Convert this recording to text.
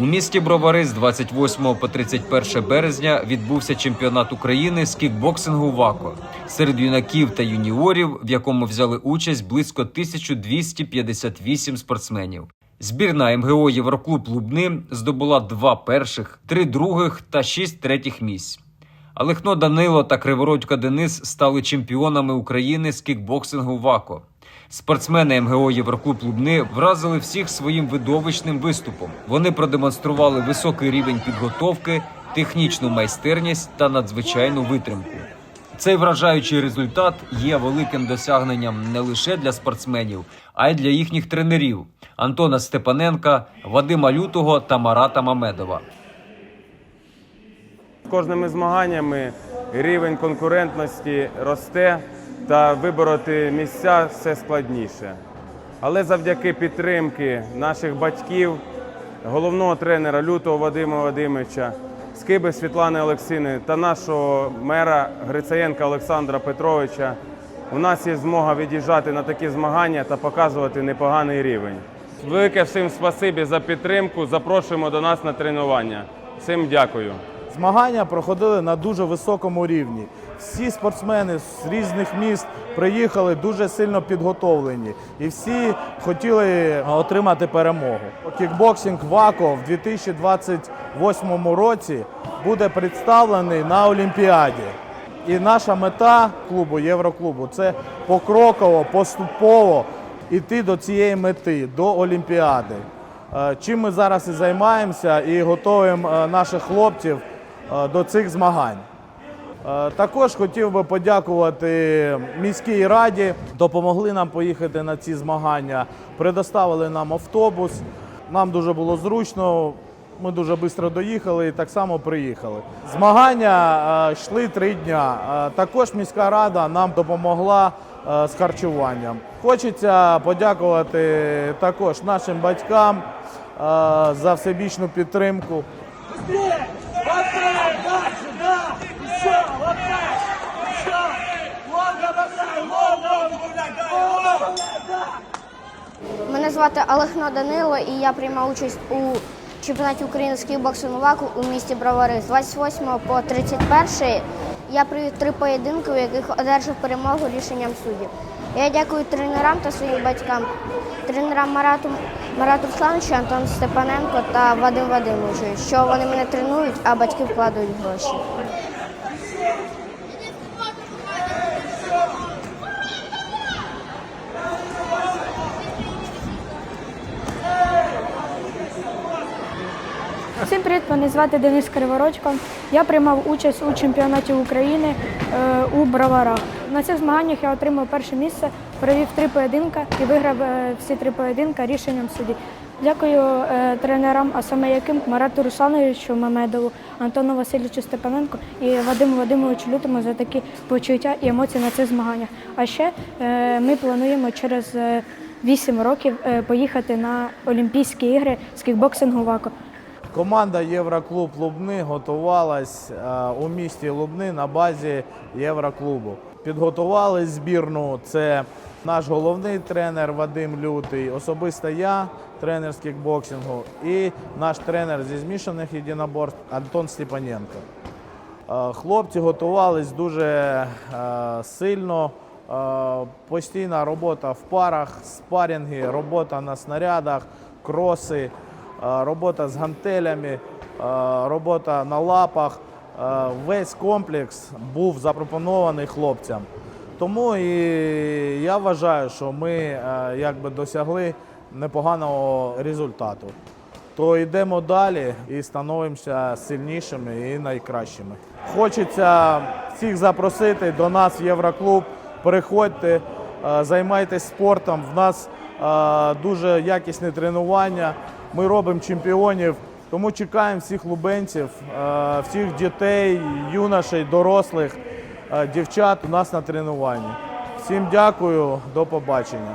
У місті Бровари з 28 по 31 березня відбувся чемпіонат України з кікбоксингу ВАКО серед юнаків та юніорів, в якому взяли участь близько 1258 спортсменів. Збірна МГО Євроклуб Лубни здобула два перших, три других та шість третіх місць. А Лихно Данило та Кривородько Денис стали чемпіонами України з кікбоксингу ВАКО. Спортсмени МГО Євроклуб Лубни вразили всіх своїм видовищним виступом. Вони продемонстрували високий рівень підготовки, технічну майстерність та надзвичайну витримку. Цей вражаючий результат є великим досягненням не лише для спортсменів, а й для їхніх тренерів Антона Степаненка, Вадима Лютого та Марата Мамедова. З кожними змаганнями рівень конкурентності росте та вибороти місця все складніше. Але завдяки підтримки наших батьків, головного тренера Лютого Вадима Вадимовича, Скиби Світлани Олексини та нашого мера Грицаєнка Олександра Петровича у нас є змога від'їжджати на такі змагання та показувати непоганий рівень. Велике всім спасибі за підтримку. Запрошуємо до нас на тренування. Всім дякую. Змагання проходили на дуже високому рівні. Всі спортсмени з різних міст приїхали дуже сильно підготовлені, і всі хотіли отримати перемогу. Кікбоксинг ВАКО в 2028 році буде представлений на Олімпіаді. І наша мета клубу Євроклубу це покроково, поступово йти до цієї мети, до Олімпіади. Е, Чим ми зараз і займаємося, і готуємо е, наших хлопців до цих змагань. Е, Також хотів би подякувати міській раді. Допомогли нам поїхати на ці змагання, предоставили нам автобус. Нам дуже було зручно. Ми дуже швидко доїхали і так само приїхали. Змагання е, йшли три дня. Е, Також міська рада нам допомогла е, з харчуванням. Хочеться подякувати також нашим батькам е, за всебічну підтримку. Мене звати Олегно Данило, і я приймав участь у чемпіонаті України з кікбоксингу ВАКу у місті Бровари. З 28 по 31 я провів три поєдинки, у яких одержав перемогу рішенням суддів. Я дякую тренерам та своїм батькам, тренерам Марату, Марату Руслановичу, Антону Степаненко та Вадим Вадимовичу, що вони мене тренують, а батьки вкладають гроші. Всім привіт, мене звати Денис Криворочко. Я приймав участь у чемпіонаті України е, у Броварах. На цих змаганнях я отримав перше місце, провів три поєдинка і виграв е, всі три поєдинка рішенням судді. Дякую е, тренерам, а саме яким Марату Руслановичу Мамедову, Антону Васильовичу Степаненко і Вадиму Вадимовичу Лютому за такі почуття і емоції на цих змаганнях. А ще ми плануємо через 8 років поїхати на Олімпійські ігри з кікбоксингу ВАКО. Команда Євроклуб Лубни готувалась е, у місті Лубни на базі Євроклубу. Підготували збірну. Це наш головний тренер Вадим Лютий, особисто я, тренер з кікбоксингу, і наш тренер зі змішаних єдиноборств Антон Степаненко. Е, Хлопці готувались дуже е, сильно. Постійна робота в парах, спарінги, робота на снарядах, кроси, робота з гантелями, робота на лапах. Весь комплекс був запропонований хлопцям. Тому і я вважаю, що ми е, якби досягли непоганого результату. То йдемо далі і становимося сильнішими і найкращими. Хочеться всіх запросити до нас в Євроклуб. Приходьте, е, займайтесь спортом. В нас е, дуже якісне тренування. Ми робимо чемпіонів. Тому чекаємо всіх лубенців, е, всіх дітей, юношей, дорослих, е, дівчат у нас на тренуванні. Всім дякую, до побачення.